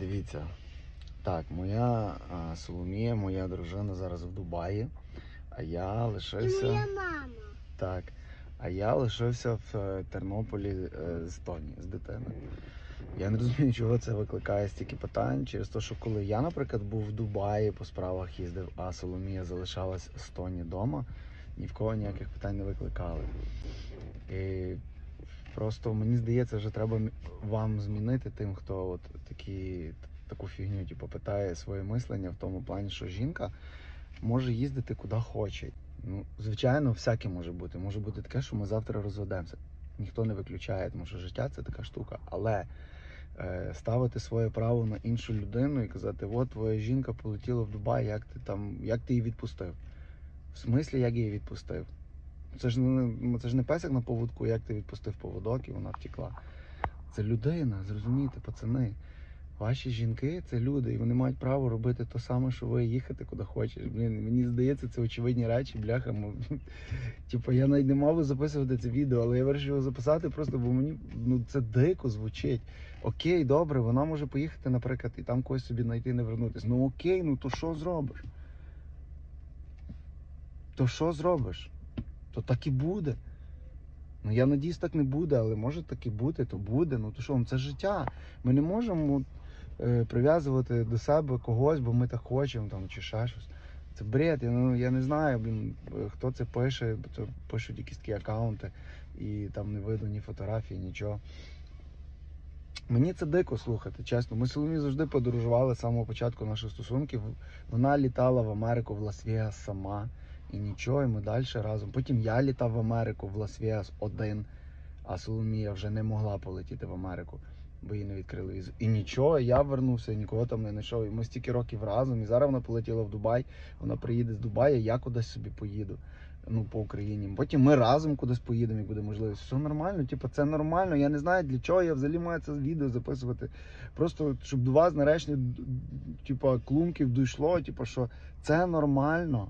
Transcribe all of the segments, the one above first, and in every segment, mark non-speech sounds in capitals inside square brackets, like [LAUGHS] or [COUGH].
Дивіться. Так, моя а, Соломія, моя дружина зараз в Дубаї, а я І лишився. моя мама. Так. А я лишився в е, Тернополі е, з Тоні, з дитиною. Я не розумію, чого це викликає стільки питань. Через те, що коли я, наприклад, був в Дубаї по справах їздив, а Соломія залишалась з Тоні вдома, ні в кого ніяких питань не викликали. І просто мені здається, що треба вам змінити тим, хто от такі, таку фігню типу, питає своє мислення в тому плані, що жінка може їздити куди хоче. Ну, звичайно, всяке може бути. Може бути таке, що ми завтра розведемося. Ніхто не виключає, тому що життя це така штука. Але е, ставити своє право на іншу людину і казати, от твоя жінка полетіла в Дубай, як ти там, як ти її відпустив? В смислі, як її відпустив? Це ж не це ж не песик на поводку, як ти відпустив поводок і вона втекла. Це людина, зрозумійте, пацани. Ваші жінки це люди, і вони мають право робити те саме, що ви їхати куди хочеш. Блін, мені здається, це очевидні речі, бляха. [LAUGHS] Типу, я навіть не мав би записувати це відео, але я вирішив його записати просто, бо мені ну це дико звучить. Окей, добре, вона може поїхати, наприклад, і там когось собі знайти не вернутись. Ну окей, ну то що зробиш? То що зробиш? То так і буде. Ну я надіюсь, так не буде, але може так і бути, то буде. Ну то що, ну, це життя. Ми не можемо е, прив'язувати до себе когось, бо ми так хочемо там, чи ще щось. Це бред. Я, ну, я не знаю, блін, е, хто це пише, це пишуть якісь такі аккаунти, і там не видно ні фотографії, нічого. Мені це дико слухати, чесно. Ми з Соломією завжди подорожували з самого початку наших стосунків. Вона літала в Америку в Лас-Вегас сама. І нічого, і ми далі разом. Потім я літав в Америку в Лас-Вегас один, а Соломія вже не могла полетіти в Америку, бо їй не відкрили візу. І нічого, я вернувся, нікого там не знайшов. І ми стільки років разом. І зараз вона полетіла в Дубай. Вона приїде з Дубая, я кудись собі поїду. Ну, по Україні. Потім ми разом кудись поїдемо, як буде можливість. Все нормально, типу, це нормально. Я не знаю, для чого я взагалі маю це відео записувати. Просто щоб до вас нарешті, типу, клумків дійшло, типу, що це нормально.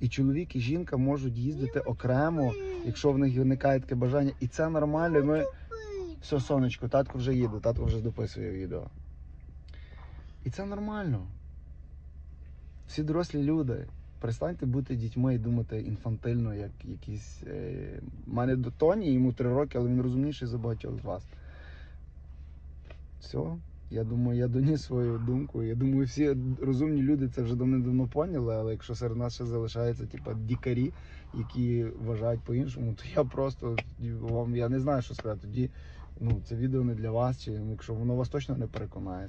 І чоловік, і жінка можуть їздити окремо, якщо в них виникає таке бажання. І це нормально. І ми... Все, сонечко, татко вже їде, татко вже дописує відео. І це нормально. Всі дорослі люди. Перестаньте бути дітьми і думати інфантильно, як якісь. Е... У мене до Тоні, йому три роки, але він розумніший за багатьох з вас. Все. Я думаю, я доніс свою думку. Я думаю, всі розумні люди це вже давно поняли, але якщо серед нас ще залишаються типа дікарі, які вважають по-іншому, то я просто вам я не знаю, що сказати. Тоді ну це відео не для вас, чи якщо воно вас точно не переконає.